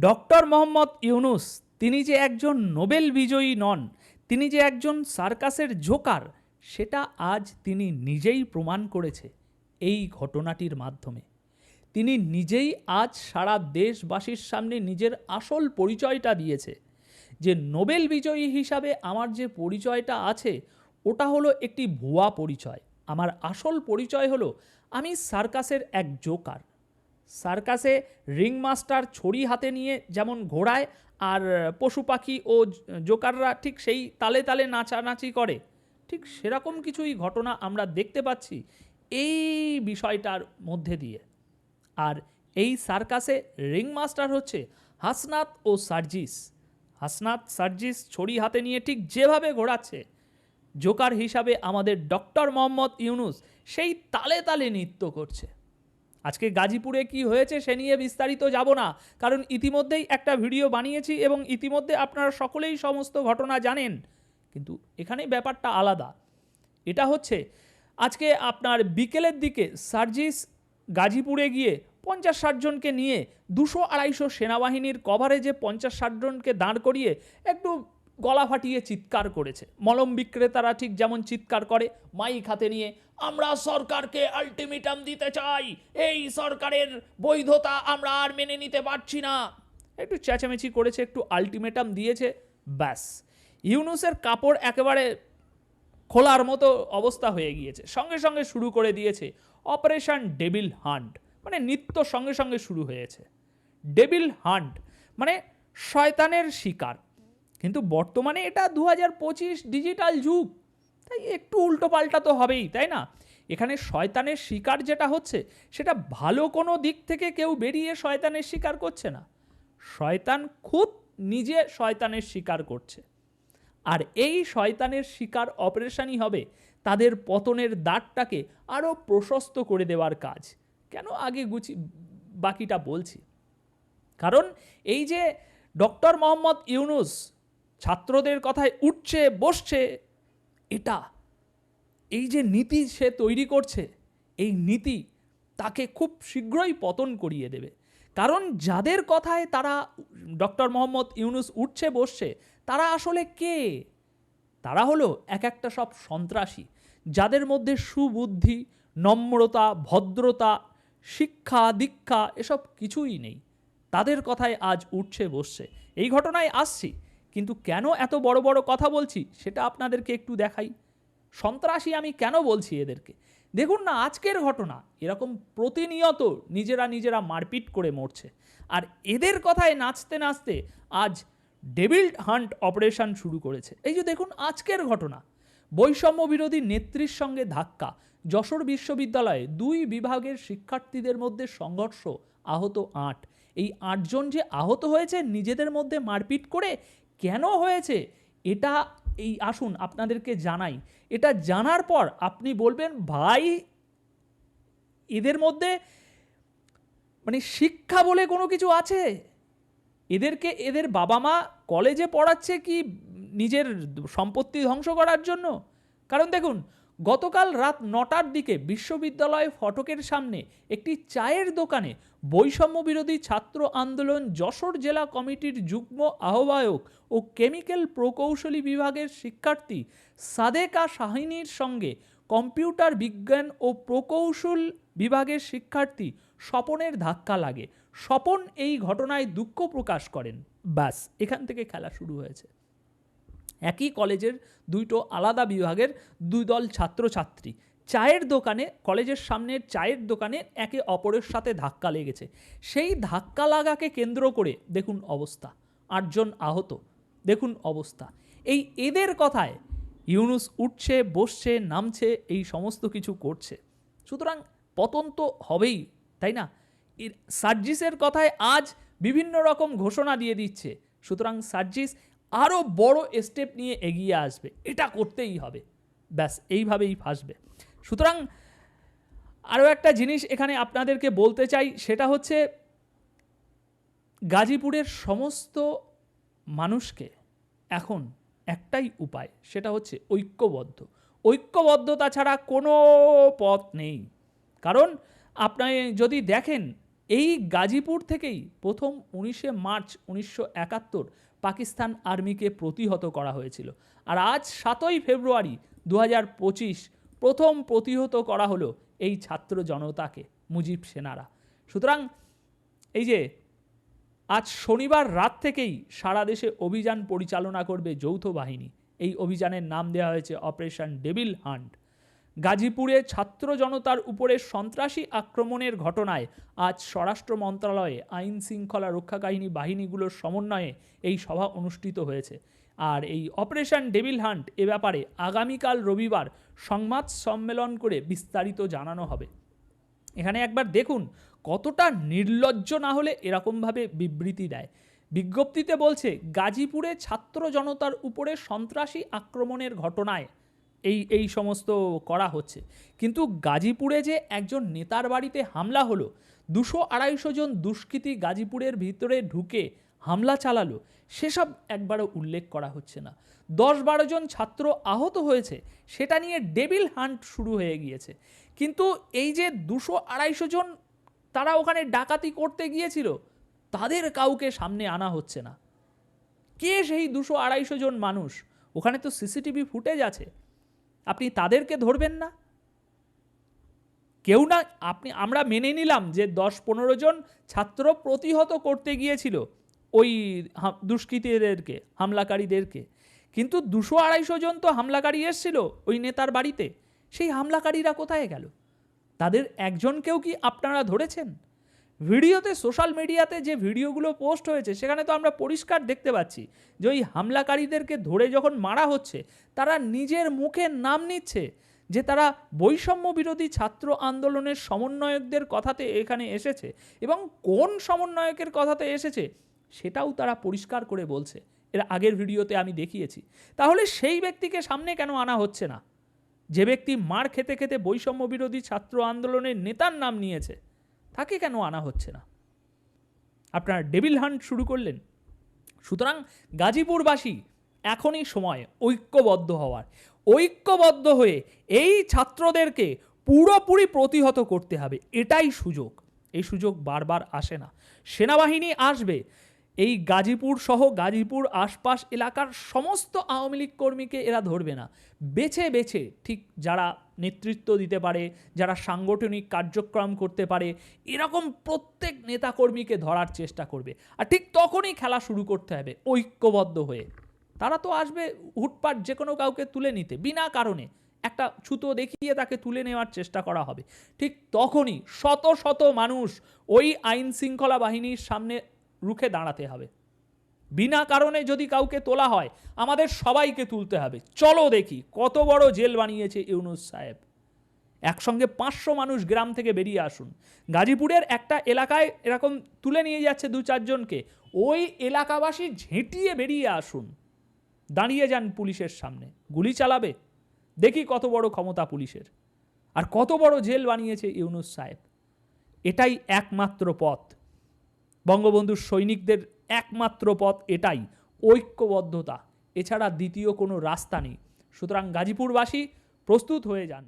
Doctor Mohammad Yunus, তিনি যে একজন নোবেল বিজয়ী নন, তিনি যে একজন সার্কাসের জোকার, সেটা আজ তিনি নিজেই প্রমাণ করেছে এই ঘটনাটির মাধ্যমে। তিনি নিজেই আজ সারা দেশবাসীর সামনে নিজের আসল পরিচয়টা দিয়েছে। যে নোবেল বিজয়ী হিসাবে আমার যে পরিচয়টা আছে, ওটা হলো একটি ভুয়া পরিচয়। আমার আসল পরিচয় হলো আমি সার্কাসের এক জোকার। সার্কাসে রিং মাস্টার ছড়ি হাতে নিয়ে যেমন ঘোড়ায়, আর পশু পাখি ও জোকাররা ঠিক সেই তালে তালে নাচানাচি করে। ঠিক সেরকম কিছুই ঘটনা আমরা দেখতে পাচ্ছি এই বিষয়টার মধ্যে দিয়ে। আর এই সার্কাসে রিং মাস্টার হচ্ছে হাসনাত ও সার্জিস। হাসনাত, সার্জিস ছড়ি হাতে নিয়ে ঠিক যেভাবে ঘোরাচ্ছে, জোকার হিসাবে আমাদের ডক্টর মোহাম্মদ ইউনুস সেই তালে তালে নৃত্য করছে। আজকে গাজীপুরে কি হয়েছে সে নিয়ে বিস্তারিত যাব না। কারণ ইতিমধ্যেই একটা ভিডিও বানিয়েছি এবং ইতিমধ্যে আপনারা সকলেই সমস্ত ঘটনা জানেন। কিন্তু এখানে ব্যাপারটা আলাদা। এটা হচ্ছে, আজকে আপনার বিকেলের দিকে সার্জিস গাজীপুরে গিয়ে পঞ্চাশ ষাটজনকে নিয়ে দুশো আড়াইশো সেনাবাহিনীর কভারেজে পঞ্চাশ ষাটজনকে দাঁড় করিয়ে একটু গলা ফাটিয়ে চিৎকার করেছে। মলম বিক্রেতারা ঠিক যেমন চিৎকার করে, মাইক হাতে নিয়ে, আমরা সরকারকে আলটিমেটাম দিতে চাই। এই সরকারের বৈধতা আমরা আর মেনে নিতে পারছি না। একটু চেঁচামেচি করেছে, একটু আলটিমেটাম দিয়েছে, ব্যাস। ইউনুসের কাপড় একেবারে খোলার মতো অবস্থা হয়ে গিয়েছে। সঙ্গে সঙ্গে শুরু করে দিয়েছে, অপারেশন ডেবিল হান্ট মানে নিত্য সঙ্গে সঙ্গে শুরু হয়েছে। ডেবিল হান্ট মানে শয়তানের শিকার। কিন্তু বর্তমানে এটা দু হাজার পঁচিশ ডিজিটাল যুগ। তাই একটু উল্টো পাল্টা তো হবেই, তাই না? এখানে শয়তানের শিকার যেটা হচ্ছে, সেটা ভালো কোনো দিক থেকে কেউ বেরিয়ে শয়তানের শিকার করছে না। শয়তান খুদ নিজে শয়তানের শিকার করছে। আর এই শয়তানের শিকার অপারেশনই হবে তাদের পতনের দাঁতটাকে আরও প্রশস্ত করে দেওয়ার কাজ। কেন আগে গুছি, বাকিটা বলছি? কারণ এই যে ডক্টর মোহাম্মদ ইউনুস ছাত্রদের কথায় উঠছে, বসছে, এটা, এই যে নীতি সে তৈরি করছে, এই নীতি তাকে খুব শীঘ্রই পতন করিয়ে দেবে। কারণ যাদের কথায় তারা, ডক্টর মোহাম্মদ ইউনুস উঠছে, বসছে, তারা আসলে কে? তারা হলো এক একটা সব সন্ত্রাসী, যাদের মধ্যে সুবুদ্ধি, নম্রতা, ভদ্রতা, শিক্ষা, দীক্ষা, এসব কিছুই নেই। তাদের কথায় আজ উঠছে, বসছে। এই ঘটনায় আসছি। কিন্তু কেন এত বড় বড় কথা বলছি সেটা আপনাদেরকে একটু দেখাই। সন্ত্রাসী আমি কেন বলছি এদেরকে? দেখুন না, আজকের ঘটনা, এরকম প্রতিনিয়ত নিজেরা নিজেরা মারপিট করে মরছে। আর এদের কথায় নাচতে নাচতে আজ ডেভিল হান্ট অপারেশন শুরু করেছে। এই যে দেখুন, আজকের ঘটনা, বৈষম্য বিরোধী নেত্রীর সঙ্গে ধাক্কা, যশোর বিশ্ববিদ্যালয়ে দুই বিভাগের শিক্ষার্থীদের মধ্যে সংঘর্ষ, আহত আট। এই আটজন যে আহত হয়েছে, নিজেদের মধ্যে মারপিট করে কেন হয়েছে? এটা এই আসুন আপনাদেরকে জানাই। এটা জানার পর আপনি বলবেন, ভাই, এদের মধ্যে মানে শিক্ষা বলে কোনো কিছু আছে? এদেরকে, এদের বাবা মা কলেজে পড়াচ্ছে কি নিজের সম্পত্তি ধ্বংস করার জন্য? কারণ দেখুন গতকাল রাত নটার দিকে বিশ্ববিদ্যালয় ফটকের সামনে একটি চায়ের দোকানে বৈষম্য বিরোধী ছাত্র আন্দোলন যশোর জেলা কমিটির যুগ্ম আহ্বায়ক ও কেমিক্যাল প্রকৌশলী বিভাগের শিক্ষার্থী সাদেকা শাহিনীর সঙ্গে কম্পিউটার বিজ্ঞান ও প্রকৌশল বিভাগের শিক্ষার্থী স্বপনের ধাক্কা লাগে। স্বপন এই ঘটনায় দুঃখ প্রকাশ করেন। ব্যাস, এখান থেকে খেলা শুরু হয়েছে। একই কলেজের দুইটো আলাদা বিভাগের দুই দল ছাত্রছাত্রী। চায়ের দোকানে, কলেজের সামনের চায়ের দোকানে একে অপরের সাথে ধাক্কা লেগেছে। সেই ধাক্কা লাগাকে কেন্দ্র করে দেখুন অবস্থা, আটজন আহত, দেখুন অবস্থা। এই এদের কথায় ইউনুস উঠছে, বসছে, নামছে, এই সমস্ত কিছু করছে। সুতরাং পতন তো হবেই, তাই না? সার্জিসের কথায় আজ বিভিন্ন রকম ঘোষণা দিয়ে দিচ্ছে। সুতরাং সার্জিস আরও বড় স্টেপ নিয়ে এগিয়ে আসবে। এটা করতেই হবে। ব্যাস, এইভাবেই ফাঁসবে। সুতরাং আরও একটা জিনিস এখানে আপনাদেরকে বলতে চাই, সেটা হচ্ছে গাজীপুরের সমস্ত মানুষকে এখন একটাই উপায়, সেটা হচ্ছে ঐক্যবদ্ধ। ঐক্যবদ্ধতা ছাড়া কোনো পথ নেই। কারণ আপনি যদি দেখেন, এই গাজীপুর থেকেই প্রথম উনিশে মার্চ উনিশশো একাত্তর পাকিস্তান আর্মিকে প্রতিহত করা হয়েছিল। আর আজ সাতই ফেব্রুয়ারি দু হাজার পঁচিশ প্রথম প্রতিহত করা হলো এই ছাত্র জনতাকে, মুজিব সেনারা। সুতরাং এই যে আজ শনিবার রাত থেকেই সারা দেশে অভিযান পরিচালনা করবে যৌথ বাহিনী। এই অভিযানের নাম দেওয়া হয়েছে অপারেশন ডেভিল হান্ট গাজীপুরে ছাত্র জনতার উপরে সন্ত্রাসী আক্রমণের ঘটনায় আজ স্বরাষ্ট্র মন্ত্রণালয়ে আইন শৃঙ্খলা রক্ষাকাহিনী বাহিনীগুলোর সমন্বয়ে এই সভা অনুষ্ঠিত হয়েছে। আর এই অপারেশন ডেভিল হান্ট এ ব্যাপারে আগামীকাল রবিবার সংবাদ সম্মেলন করে বিস্তারিত জানানো হবে। এখানে একবার দেখুন কতটা নির্লজ্জ না হলে এরকমভাবে বিবৃতি দেয়। বিজ্ঞপ্তিতে বলছে, গাজীপুরে ছাত্র জনতার উপরে সন্ত্রাসী আক্রমণের ঘটনায় এই এই সমস্ত করা হচ্ছে। কিন্তু গাজীপুরে যে একজন নেতার বাড়িতে হামলা হলো, দুশো আড়াইশো জন দুষ্কৃতী গাজীপুরের ভিতরে ঢুকে হামলা চালালো, সেসব একবারও উল্লেখ করা হচ্ছে না। দশ বারো জন ছাত্র আহত হয়েছে, সেটা নিয়ে ডেবিল হান্ট শুরু হয়ে গিয়েছে। কিন্তু এই যে দুশো আড়াইশো জন তারা ওখানে ডাকাতি করতে গিয়েছিল, তাদের কাউকে সামনে আনা হচ্ছে না। কে সেই দুশো আড়াইশো জন মানুষ? ওখানে তো সিসিটিভি ফুটেজ আছে। আপনি তাদেরকে ধরবেন না। কেউ না, আপনি, আমরা মেনে নিলাম যে দশ পনেরো জন ছাত্র প্রতিহত করতে গিয়েছিল ওই দুষ্কৃতীদেরকে, হামলাকারীদেরকে। কিন্তু দুশো আড়াইশো জন তো হামলাকারী এসেছিল ওই নেতার বাড়িতে। সেই হামলাকারীরা কোথায় গেল? তাদের একজনকেও কি আপনারা ধরেছেন? ভিডিওতে, সোশ্যাল মিডিয়াতে যে ভিডিওগুলো পোস্ট হয়েছে, সেখানে তো আমরা পরিষ্কার দেখতে পাচ্ছি যে ওই হামলাকারীদেরকে ধরে যখন মারা হচ্ছে, তারা নিজের মুখে নাম নিচ্ছে যে তারা বৈষম্য বিরোধী ছাত্র আন্দোলনের সমন্বয়কদের কথাতে এখানে এসেছে এবং কোন সমন্বয়কের কথাতে এসেছে সেটাও তারা পরিষ্কার করে বলছে। এর আগের ভিডিওতে আমি দেখিয়েছি। তাহলে সেই ব্যক্তিকে সামনে কেন আনা হচ্ছে না? যে ব্যক্তি মার খেতে খেতে বৈষম্য বিরোধী ছাত্র আন্দোলনের নেতার নাম নিয়েছে। তাকে কেন আনা হচ্ছে না? আপনার ডেভিল হান্ট শুরু করলেন। সুতরাং গাজীপুরবাসী, এখনই সময় ঐক্যবদ্ধ হওয়ার। ঐক্যবদ্ধ হয়ে এই ছাত্রদেরকে পুরোপুরি প্রতিহত করতে হবে। এটাই সুযোগ। এই সুযোগ বারবার আসে না। সেনাবাহিনী আসবে এই গাজীপুর সহ গাজীপুর আশপাশ এলাকার সমস্ত আওয়ামী লীগ কর্মীকে এরা ধরবে না। বেছে বেছে ঠিক যারা নেতৃত্ব দিতে পারে, যারা সাংগঠনিক কার্যক্রম করতে পারে, এরকম প্রত্যেক নেতাকর্মীকে ধরার চেষ্টা করবে। আর ঠিক তখনই খেলা শুরু করতে হবে, ঐক্যবদ্ধ হয়ে। তারা তো আসবে হুটপাট যে কোনো কাউকে তুলে নিতে, বিনা কারণে। একটা ছুতো দেখিয়ে তাকে তুলে নেওয়ার চেষ্টা করা হবে। ঠিক তখনই শত শত মানুষ ওই আইন শৃঙ্খলা বাহিনীর সামনে রুখে দাঁড়াতে হবে। বিনা কারণে যদি কাউকে তোলা হয়, আমাদের সবাইকে তুলতে হবে। চলো দেখি, কত বড় জেল বানিয়েছে ইউনুস সাহেব। একসঙ্গে পাঁচশো মানুষ গ্রাম থেকে বেরিয়ে আসুন। গাজীপুরের একটা এলাকায় এরকম তুলে নিয়ে যাচ্ছে দু চারজনকে ওই এলাকাবাসী ঝেঁটিয়ে বেরিয়ে আসুন। দাঁড়িয়ে যান পুলিশের সামনে। গুলি চালাবে। দেখি কত বড় ক্ষমতা পুলিশের। আর কত বড় জেল বানিয়েছে ইউনুস সাহেব। এটাই একমাত্র পথ। বঙ্গবন্ধুর সৈনিকদের একমাত্র পথ এটাই, ঐক্যবদ্ধতা। এছাড়া দ্বিতীয় কোনো রাস্তা নেই। সুতরাং গাজীপুরবাসী প্রস্তুত হয়ে যান।